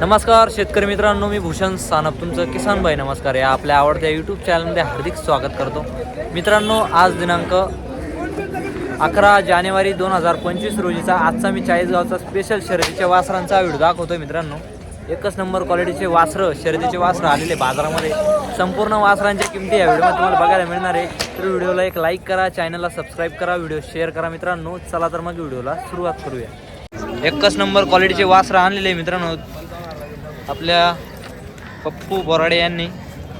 नमस्कार शेतकरी मित्रांनो मी भूषण सानप. तुमचं किसान भाई नमस्कार. या आपल्या आवडत्या यूट्यूब चॅनलमध्ये हार्दिक स्वागत करतो. मित्रांनो आज दिनांक अकरा जानेवारी दोन हजार पंचवीस रोजीचा आजचा मी चाळीसगावचा स्पेशल शर्यतीच्या वासरांचा व्हिडिओ दाखवतो मित्रांनो. एकच नंबर क्वालिटीचे वासरं शर्यतीचे वासरं आलेले बाजारामध्ये. संपूर्ण वासरांच्या किमती या व्हिडिओमध्ये तुम्हाला बघायला मिळणार आहे. तर व्हिडिओला एक लाईक करा चॅनलला सबस्क्राईब करा व्हिडिओ शेअर करा मित्रांनो. चला तर मग व्हिडिओला सुरुवात करूया. एकच नंबर क्वालिटीचे वासरं आणलेले आहे मित्रांनो. आपल्या पप्पू बोराडे यांनी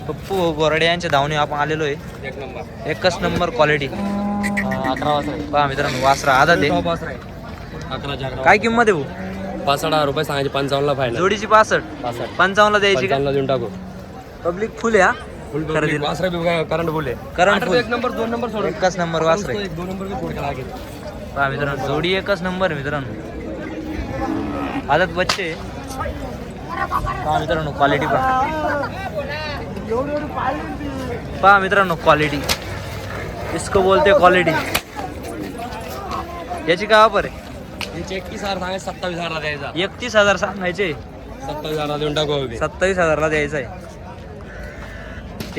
पप्पू बोराडे यांच्या धावणे आपण आलेलो आहे. एक नंबर. एकच नंबर क्वालिटी अकरा पहा मित्रांनो वासरा आधा अकरा काय किंमत आहे भाऊ? पाच हजार रुपये सांगायचे पंचावन्नला फायनल जोडीची पासष्ट. पासष्ट. पंचावन्नला द्यायची का? पंचावन्नला देऊन टाकू. पब्लिक फुल आहे हा. वासरा बी करंट बोले full. एक नंबर दोन नंबर सोडून एकच नंबर वासर आहे. एक दोन नंबर बी फोड लागेल पहा मित्रांनो जोडी एकच नंबर आहे मित्रांनो. आदत बच्चे. पहा मित्रांनो क्वालिटी पहा. पहा मित्रांनो क्वालिटी इसको बोलते क्वालिटी याची काय वापर आहे? एकतीस हजार सांगायचे सत्तावीस हजारला द्यायचा. एकतीस हजार सांगायचे? सत्तावीस हजारला देऊन टाकू सत्तावीस हजारला द्यायचं आहे.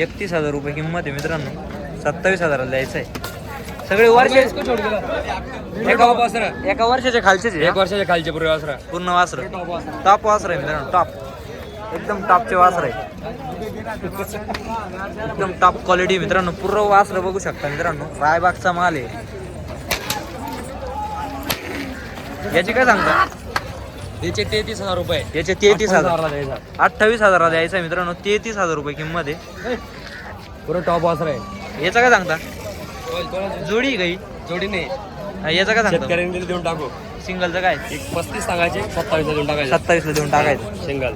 एकतीस हजार रुपये किंमत आहे मित्रांनो. सत्तावीस हजाराला द्यायचं आहे. सगळे वर्ष एका वासरा एका वर्षाच्या खालचेच एक वर्षाच्या खालचे पूर्वी वासरा. पूर्ण वासर. टॉप वासरा आहे मित्रांनो टॉप. एकदम टॉपचे वासर आहे. एकदम टॉप क्वालिटी मित्रांनो पूर्ण वासर बघू शकता मित्रांनो. रायबागचा माल आहे. याची काय सांगता? त्याचे तेहतीस हजार रुपये. याचे तेहतीस हजार. अठ्ठावीस हजारला द्यायचा. मित्रांनो तेहतीस हजार रुपये किंमत आहे. पूर्ण टॉप वासरा आहे. याचा काय सांगता? जोडी काही जोडी नाही. याचा काय सांगता? शेतकऱ्यांनी देऊन टाकू. सिंगलचं काय? एक पस्तीस सांगायचे सत्तावीसला देऊन टाकायचे. सत्तावीसला देऊन टाकायचं. सिंगल.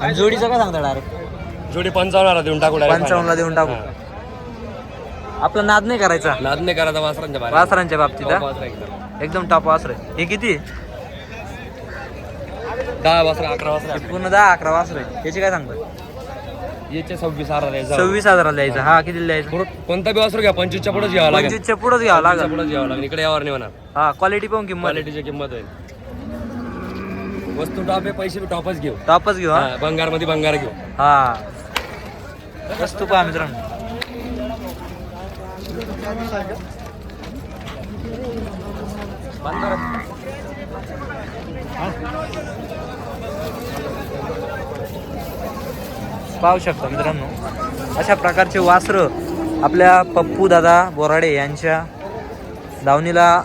आणि जोडीचं काय सांगता डायरेक्ट? जोडी पंचावन्नला देऊन टाकू पंचावन्नला देऊन टाकू. आपला नाद नाही करायचा? नाद नाही करायचा वासरांच्या वासरांच्या बाबतीत एकदम. टॉप वासर. हे किती? दहा वासरा अकरा वासरा. पूर्ण दहा अकरा वासर. याची काय सांगता? याचे सव्वीस हजार द्यायचा. सव्वीस हजाराला द्यायचा. हा किती द्यायचा? पुढं कोणता बी वासरू घ्या पंचवीसच्या पुढेच घ्यावं लागेल. पंचवीसच्या पुढंच घ्यावं लागेल. पुढेच घ्यावं लागेल. इकडे यावर नाही म्हणा हा क्वालिटी पण किंमत. क्वालिटीची किंमत आहे वस्तू टॉप आहे पैसे बी टॉपच घेऊ. टॉपच घेऊ हा? बंगारमध्ये बंगार घेऊ. हा. वस्तू पहा मित्रांनो. पाहू शकता मित्रांनो. अशा प्रकारचे वासरं आपल्या पप्पू दादा बोराडे यांच्या दावणीला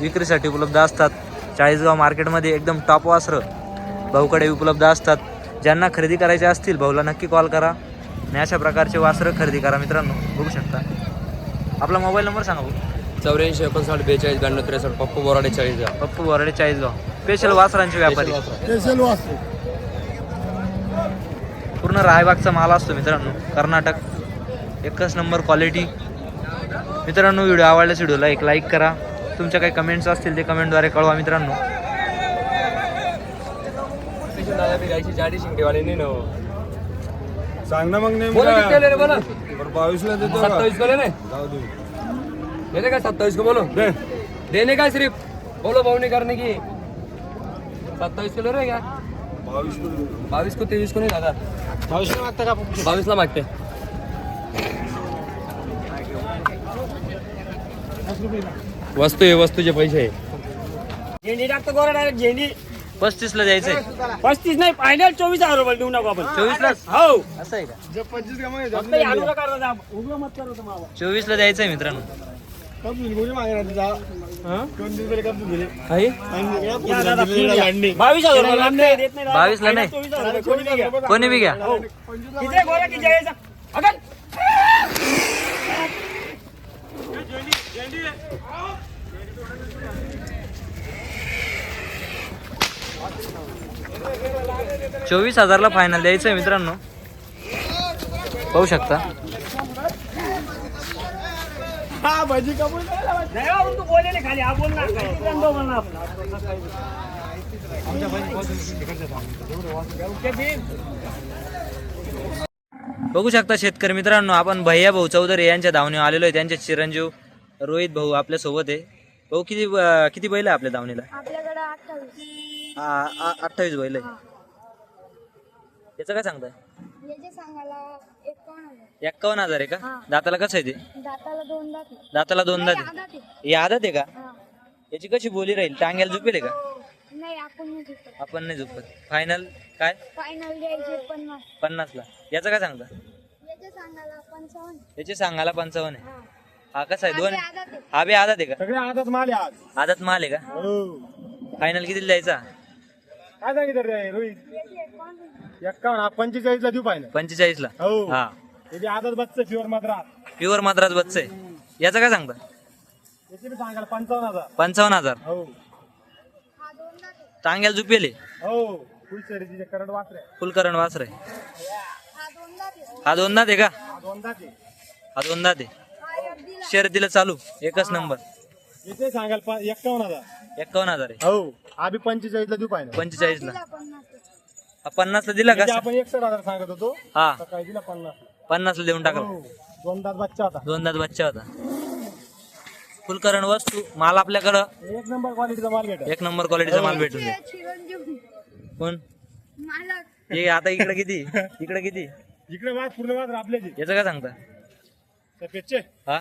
विक्रीसाठी उपलब्ध असतात. चाळीसगाव मार्केटमध्ये एकदम टॉप वासरं भाऊकडे उपलब्ध असतात. ज्यांना खरेदी करायचे असतील भाऊला नक्की कॉल करा. आणि अशा प्रकारचे वासरं खरेदी करा मित्रांनो. बघू शकता. आपला मोबाईल नंबर सांगा भाऊ. चौऱ्याऐंशी एकोणसाठ बेचाळीस ब्याण्णव त्रेसष्ट पप्पू बोराडे चाळीस द्या पप्पू बोराडे चाळीसगाव. स्पेशल वासरांचे व्यापारी. पूर्ण रायबागचा माल असतो मित्रांनो. कर्नाटक. एकच नंबर क्वालिटी मित्रांनो व्हिडिओ आवडल्यास व्हिडिओला एक लाईक करा. तुमच्या काही कमेंट्स असतील ते कमेंटद्वारे कळवा मित्रांनो. जाडी शिंगडेवाले नाही ना सांग ना मग नेमका. केले रे बोला. बरं बावीसला देतो का? सत्तावीस केले नाही जाऊ दे. देने का सत्तावीस को बोलो? दे. देने का सिर्फ? बोलो भावनी करने की. सत्तावीस किलो रे क्या बावीस को तेवीस को नहीं दादा? बावीस मागता का बावीस ला मागते. वस्तू आहे वस्तूचे पैसे आहे. झेंडी टाकतो गोरा डायरेक्ट झेंडी. पस्तीसला द्यायचंय पस्तीस नाही फायनल चोवीस हजार रुपये देऊ नका आपण. चोवीसला? हो. असं आहे का? फक्त नका दादा. उभं मत करू तुम्हाला चोवीसला द्यायचंय मित्रांनो. बावीस हजार रुपये लागते, देत नाही. कोणी बी घ्या. आहे आहे! चोवीस हजारला फायनल द्यायचंय मित्रांनो. पाहू शकता. नाही हो, तू बोलले खाली. हा बोल ना. बोल ना आपलं. बघू शकता शेतकरी मित्रांनो आपण भैया भाऊ चौधरी यांच्या धावणीवर आलेलो आहे. त्यांचे चिरंजीव रोहित भाऊ आपल्यासोबत आहे. भाऊ किती अं, किती बैल आहे आपल्या धावणीला? आपल्याकडे अठ्ठावीस. अठ्ठावीस बैल आहे. याचं काय सांगताय? याचे सांगायला एकावन्न हजार एक्कावन्न हजार आहे का? हा. दाताला कसं आहे ते? दाताला दोन दात आहे. दाताला दोन दात आहे. ही आदत आहे का? हा. याची कशी बोली राहील? टांग्याला झुपेल आहे का? नाही आपण नाही घेतो आपण नाही झुपत. फायनल काय? फायनल द्यायचे पन्नास. पन्नासला. याचं काय सांगता? याचे सांगायला पंचावन्न. याचे सांगायला पंचावन्न आहे. हा. हा कसा आहे? दोन आधी आदात आहे. हा बी आदत आहे का? सगळे आजच माल आहे आज. आदत माल आहे का? हो. फायनल किती द्यायचा? काय सांगितलं रे रोहित? एक्कावन्न पंचेचाळीस ला देऊ पाहिजे पंचेचाळीस ला हो. हा बच्च प्युअर मात्र प्युअर मात्राच बच्च आहे. याचं काय सांगता? याची बी सांगाल पंचावन्न हजार. पंचावन्न हजार. हो. हा. टांग्याला झुपेल आहे हो. फुल करंट वासर. आहे हा दोन दात आहे. हा दोन दात आहे का? हा दोन दाते हा दोन दात आहे हा एक दिला. शर्यतीला चालू. एकच नंबर. याचे सांगाल प- एक्कावन्न हजार. एक्कावन्न हजार आहे. हो. आम्ही पंचेचाळीस ला देऊ पाहिजे पंचेचाळीस ला दिला पन्नास. हा ला दिला का आपण एकसठ हजार सांगत होतो. हा. सकाळी दिला पन्नास. पन्नास ला देऊन टाकला. हो. दोन दात बच्चा होता. दोन दात बच्चा होता. फुलकरण वस्तू माल आपल्याकडं. एक नंबर क्वालिटीचा माल भेटेल. एक नंबर क्वालिटीचा माल भेटून ते जाईल चिरंजीव. कोण? मालक हे आता इकडे किती? इकडे किती? इकडे वाद पूर्ण वाद आपल्याचे याचं काय सांगता? सफेदचे हा.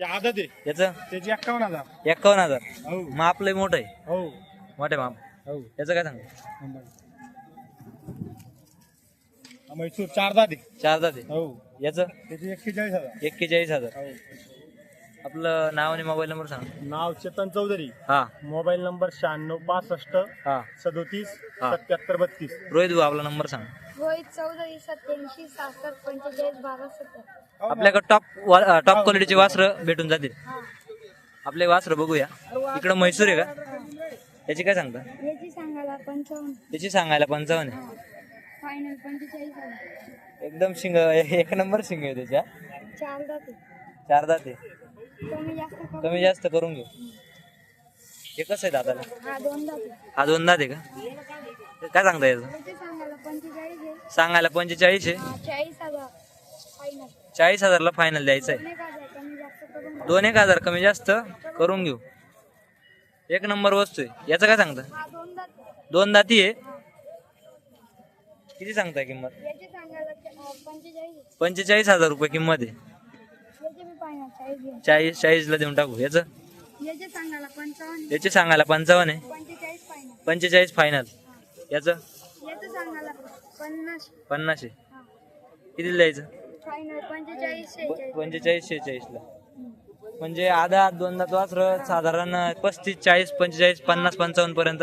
ते आदत आहे. याचं? त्याची एक्कावन्न हजार. एक्कावन्न हजार. हो. माप लय मोठं आहे. हो. मोठे माप. हो. याचं काय सांगता हा, म्हैसूर चार आहे. चार आहे. हो. याचं? त्याची एक्केचाळीस हजार. एक्केचाळीस हजार. हो. आपलं नाव आणि मोबाईल नंबर सांग. नाव चेतन चौधरी. हा. मोबाईल नंबर शहाण्णव पासष्ट हा. सदोतीस हा. सत्याहत्तर बत्तीस. रोहित भाऊ आपला नंबर सांग. रोहित चौधरी सत्याऐंशी सहासष्ट पंचेचाळीस बारा सत्तर आपल्याकडे टॉप टॉप क्वालिटीचे वासर भेटून जातील. हा आपले वासर बघूया. इकडं म्हैसूर आहे का? याची काय सांगता? याची सांगायला पंचावन्न. त्याची सांगायला पंचावन्न आहे. फायनल पंचेचाळीस हजार एकदम शिंग एक नंबर शिंग आहे त्याच्या. चार दात. आहे. चार दात. आहे कमी जास्त करू कमी जास्त करून घेऊ. हे कसं आहे दादाला हा दोन दात. आहे. हा दोन दात आहे का? काय सांगता याचं? याचे सांगायला पंचेचाळीस आहे. सांगायला पंचेचाळीस आहे. हा, चाळीस हजार फायनल चाळीस हजारला फायनल द्यायचं आहे दोन एक हजार कमी जास्त करून घेऊ. एक नंबर वस्तू आहे. याचं काय सांगता? दोन आहे. दाती आहे. किती सांगताय किंमत? पंचेचाळीस हजार रुपये किंमत आहे. चाळीस चाळीसला देऊन टाकू. याचं? याचे सांगायला पंचावन्न आहे. पंचेचाळीस फायनल याचं? पन्नास पन्नास आहे. किती द्यायचं? फायनल पंचेचाळीस शेहेचाळीस पंचेचाळीस शेहेचाळीसला म्हणजे आधा दोन दात वासर साधारण पस्तीस चाळीस पंचेचाळीस पन्नास पंचावन्न पर्यंत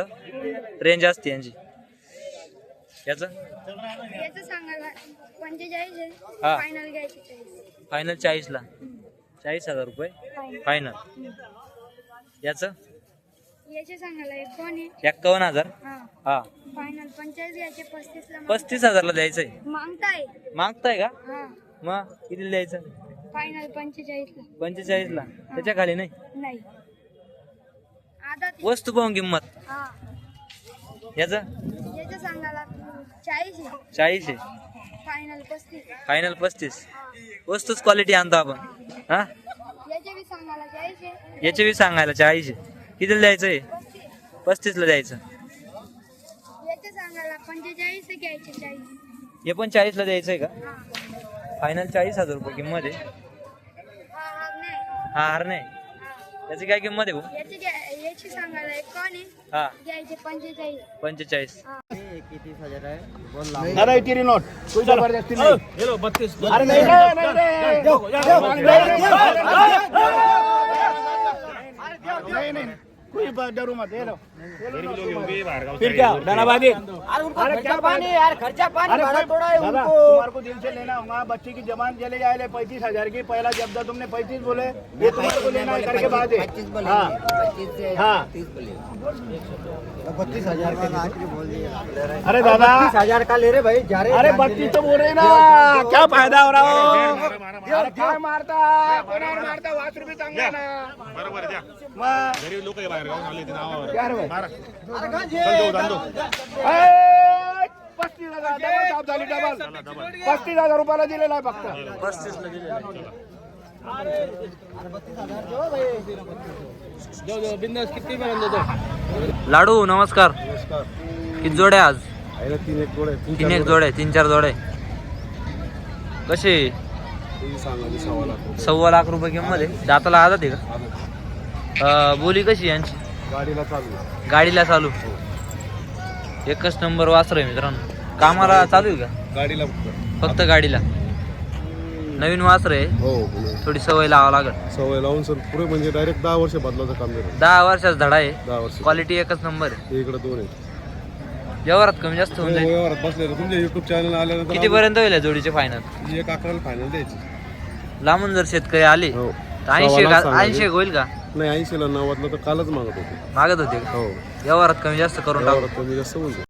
रेंज असते यांची. याचं? याचं सांगायला पंचेचाळीस आहे. हा. फायनल घ्यायचे चाळीस. फायनल चाळीसला. चाळीस हजार रुपये? फायनल याचं? याचे सांगायला एकोण आहे? एक्कावन्न हजार. हा. हा. फायनल पंचेचाळीस घ्यायचे माग- पस्तीस हजारला द्यायचंय. मागताय. मागताय का? हा. मग किती द्यायचं? फायनल पंचेचाळीसला. पंचेचाळीसला. त्याच्याखाली नाही? नाही. आधा ते- वस्तू पाहून किंमत. हा. याचं? सांगायला चाळीस आहे. चाळीस आहे. फायनल पस्तीस फायनल पस्तीस. हा. वस्तूच क्वालिटी आणतो आपण. हा? याचे बी सांगायला चाळीस आहे. याचे बी सांगायला चाळीस आहे. कितीला द्यायचं आहे? पस्तीस पस्तीसला द्यायचं. सांगायला पंचेचाळीस आहे घ्यायचे चाळीस हे पण चाळीसला द्यायचं आहे का? हा. फायनल चाळीस हजार रुपये किंमत आहे. हा हा नाही हा हार नाही. हा त्याची काय किंमत आहे भाऊ? याची घ्या- याची सांगायला एकोण आहे. हा. घ्यायचे पंचेचाळीस. हा. तेरी नोट. कोई जबरदस्ती नहीं. नहीं नहीं। नहीं नहीं. फिर क्या दानाबाजी. अरे क्या पानी यार खर्चा पानी भाड़ा थोड़ा है उनको। तुम्हारे को दिल से लेना होगा बच्चे की जमान चले जाए पैंतीस हजार की। पहला जब तुमने पैंतीस बोले। ये तुम्हारे को लेना है करके बाद है। हाँ। हाँ। बत्तीस हजार अरे दादा। बत्तीस हजार का ले रहे भाई जा रहे अरे बत्तीस तो बोल रहे ना। क्या फायदा हो रहा हो? अरे क्या मारता कोणावर मारता वाच रुपये चांगला ना। बरोबर मग गरीब लोक आहे बाहेर गावून पस्तीस हजार पस्तीस हजार रुपयाला दिलेला आहे फक्त पस्तीस लाडू नमस्कार. किती जोडे आज? तीन एक जोडे तीन एक जोडे तीन चार जोडे कसे? सव्वा लाख रुपये किंमत आहे. दाताला आजात आहे का? बोली कशी यांची? गाडीला चालू आहे. गाडीला चालू? एकच नंबर वासर आहे मित्रांनो. कामाला चालू आहे का? गाडीला फक्त. गाडीला? नवीन वासर आहे? हो थोडी सवय लावा लागल. सवय लावून सर पुढे म्हणजे डायरेक्ट दहा वर्ष बदलाचं काम देतो दहा वर्षाचा धडा आहे. दहा वर्ष. क्वालिटी एकच नंबर आहे. इकडे दोन आहेत. व्यवहारात कमी जास्त होऊन जाईल. व्यवहारात बसले तुमच्या युट्यूब चॅनल आल्यानंतर किती पर्यंत होईल या जोडीचे फायनल आम्ही एक अकराला फायनल द्यायची. लांबून जर शेतकरी आले हो. तर ऐंशी सव्वा लाख. ऐंशी होईल का? नाही ऐंशीला नव्वदला तर कालच मागत होते. मागत होते? हो. व्यवहारात कमी जास्त करून टाकू? व्यवहारात कमी जास्त होऊन जाईल.